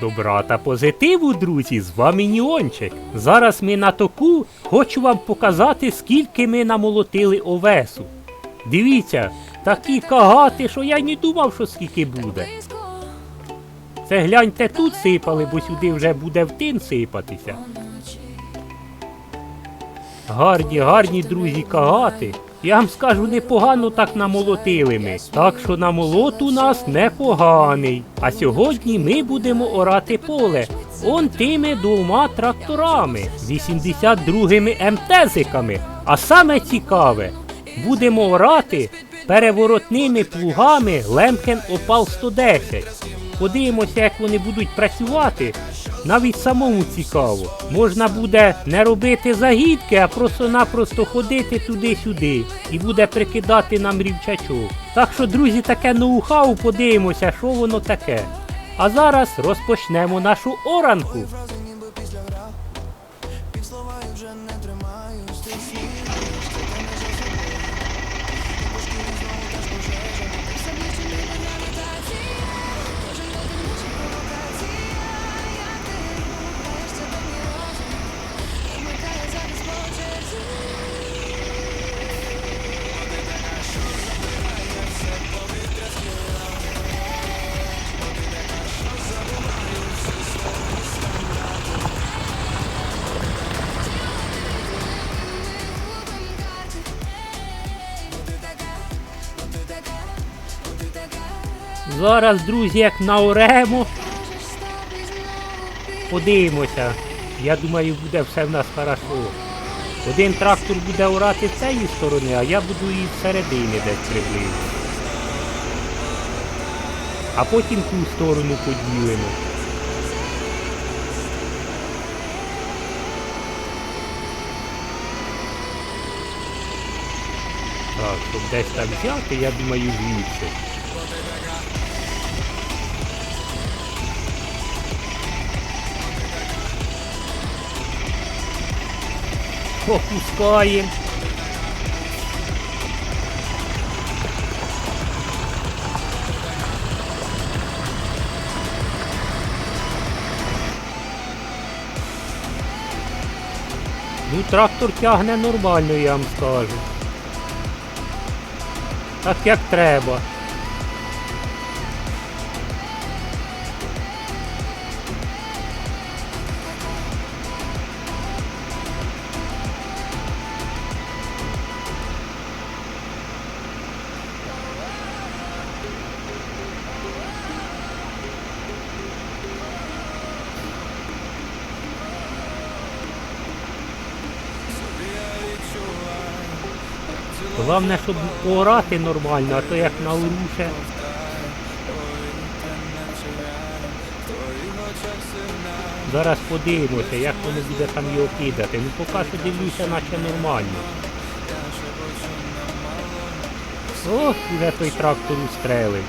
Добра та позитиву, друзі, з вами Ніончик. Зараз ми на току хочу вам показати, скільки ми намолотили овесу. Дивіться, такі кагати, що я не думав, що скільки буде. Це гляньте тут сипали, бо сюди вже буде в тин сипатися. Гарні, гарні друзі кагати. Я вам скажу, непогано так намолотили ми. Так що намолот у нас непоганий. А сьогодні ми будемо орати поле. Он тими двома тракторами, 82-ми МТЗиками. А саме цікаве, будемо орати переворотними плугами Лемкен Опал 110. Подивимося, як вони будуть працювати. Навіть самому цікаво. Можна буде не робити загідки, а просто-напросто ходити туди-сюди і буде прикидати нам рівчачок. Так що, друзі, таке ноу-хау, подивимося, що воно таке. А зараз розпочнемо нашу оранку. Зараз, друзі, як наоремо. Подивимося. Я думаю, буде все в нас хорошо. Один трактор буде орати з цієї сторони, а я буду і всередині десь приблизно. А потім ту сторону поділимо. Так, щоб десь так взяти, я думаю, звідси. Опускаємо. Ну, трактор тягне нормально, я вам скажу. Так як треба. Головне, щоб орати нормально, а то як на уруше. Зараз подивимося, як воно буде там його кидати. Ну поки що дивлюся, наче нормально. Ох, вже той трактор устрелив.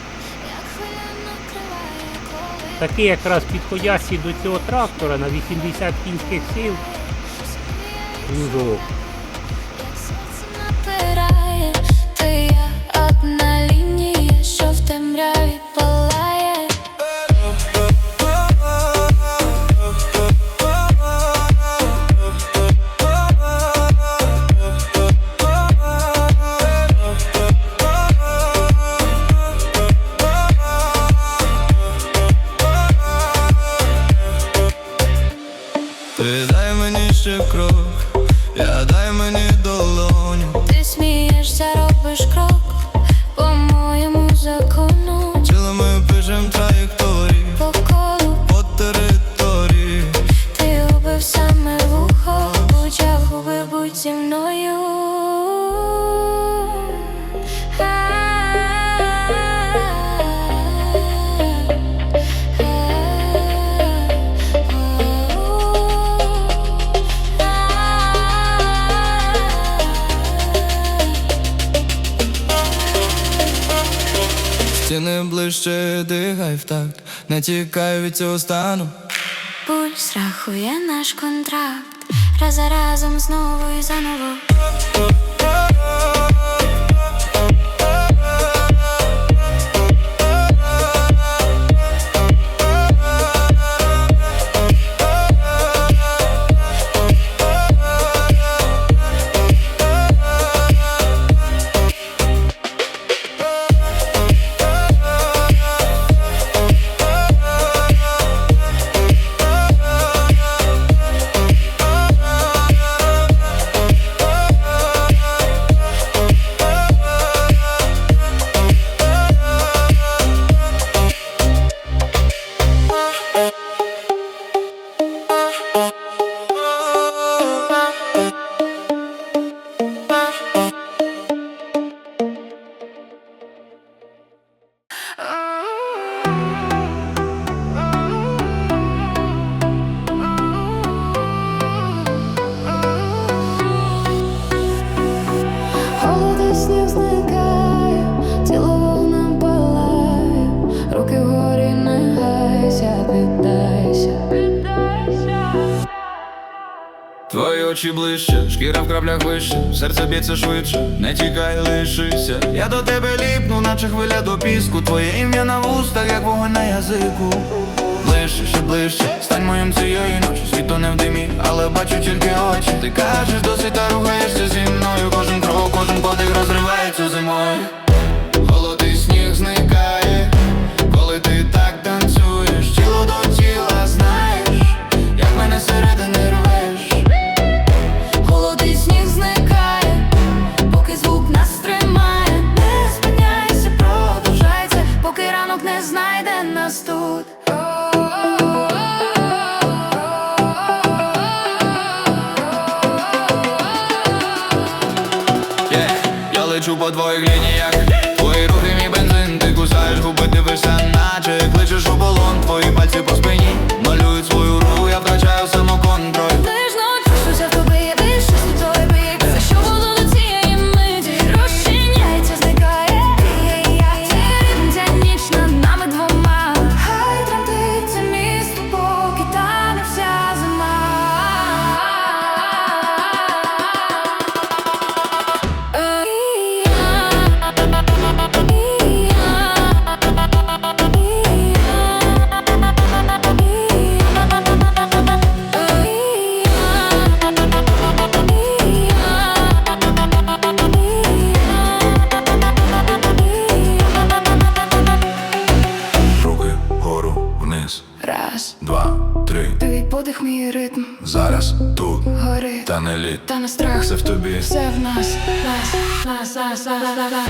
Такий якраз підходящий до цього трактора на 80 кінських сил. Плужок. Стіни ближче, дихай в такт, не тікай від цього стану. Пульс рахує наш контракт, раз за разом знову і заново. Очі ближче, шкіра в краплях вище, серце б'ється швидше, не тікай, лишися. Я до тебе ліпну, наче хвиля до піску. Твоє ім'я на вустах, як вогонь на язику. Ближче, ще ближче, стань моїм цієї ночі. Світло не в димі, але бачу тільки очі. Ти кажеш, досить та рухаєшся зі мною. Кожен крок, кожен подих розривається зимою. Лечу по твоїх лініях. Твої рухи мій бензин, ти кусаєш губи, дивишся наче Кличеш у полон, твої пальці Зараз, тут, гори, та не літ Та не страх. Все в тобі. Все в нас, нас, нас, нас, нас, нас, нас.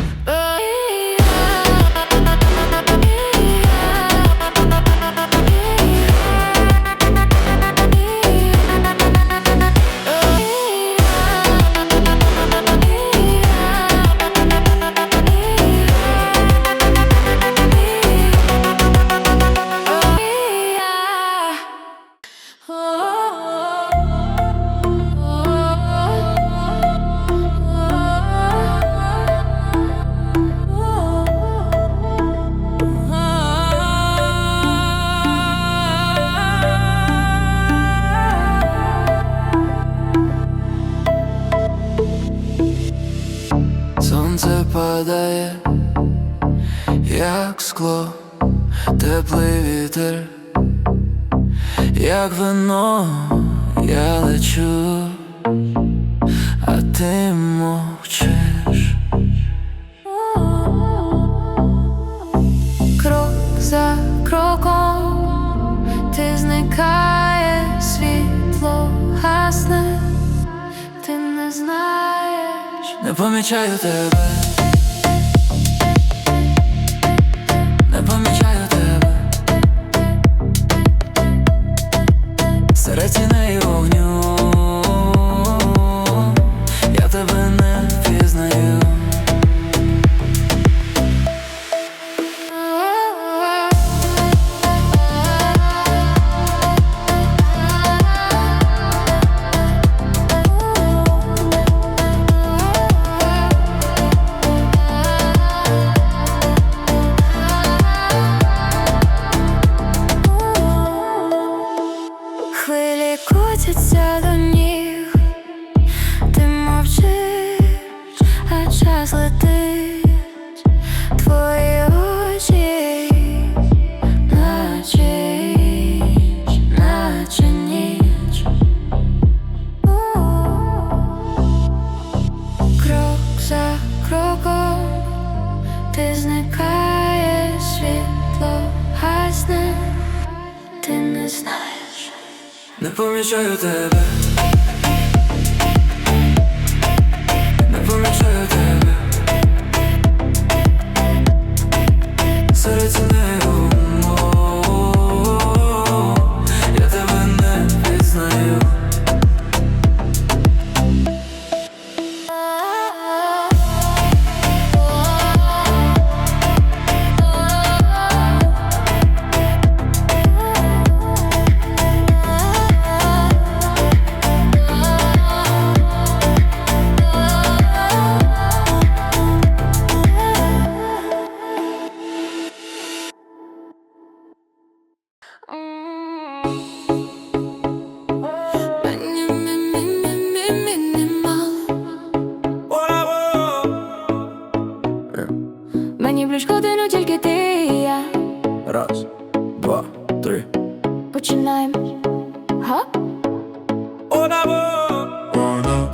Падає, як скло, теплий вітер, як вино я лечу, а ти мовчиш. Крок за кроком ти зникає, світло гасне, ти не знаєш. Не помічаю тебе, ти зникає світло гасне, ти не знаєш. Не помічаю тебе, не помічаю тебе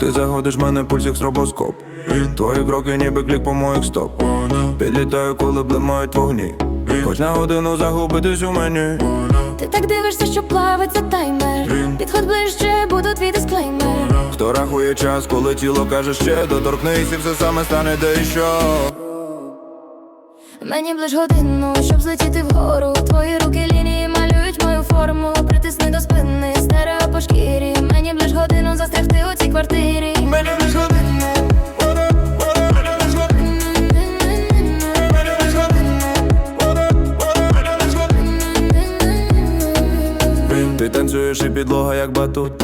Ти заходиш мене пульс як стробоскоп. Твої кроки ніби клік по моїх стоп. Підлітаю, коли блимають вогні. Хоч на годину загубитись у мені. Ти так дивишся, що плавиться таймер. Підход ближче, буду твій дисклеймер. Хто рахує час, коли тіло каже ще Доторкнись і все саме стане де і що Мені б лиш годину, щоб злетіти вгору. Твої руки лінії малюють мою форму. Притисни до спини, стерео по шкірі. Мені б лиш годину застрягти у цій квартирі. Мені лиш годину. Ти танцюєш і підлога як батут.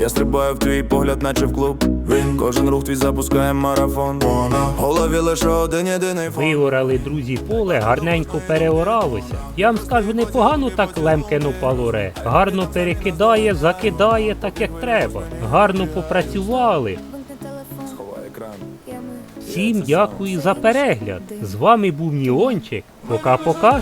Я стрибаю в твій погляд, наче в клуб Кожен рух твій запускає марафон В голові лише один єдиний фон Виорали друзі поле, гарненько переоралося. Я вам скажу, непогано так лемкено палоре. Гарно перекидає, закидає так як треба. Гарно попрацювали. Всім дякую за перегляд. З вами був Ніончик. Пока-пока.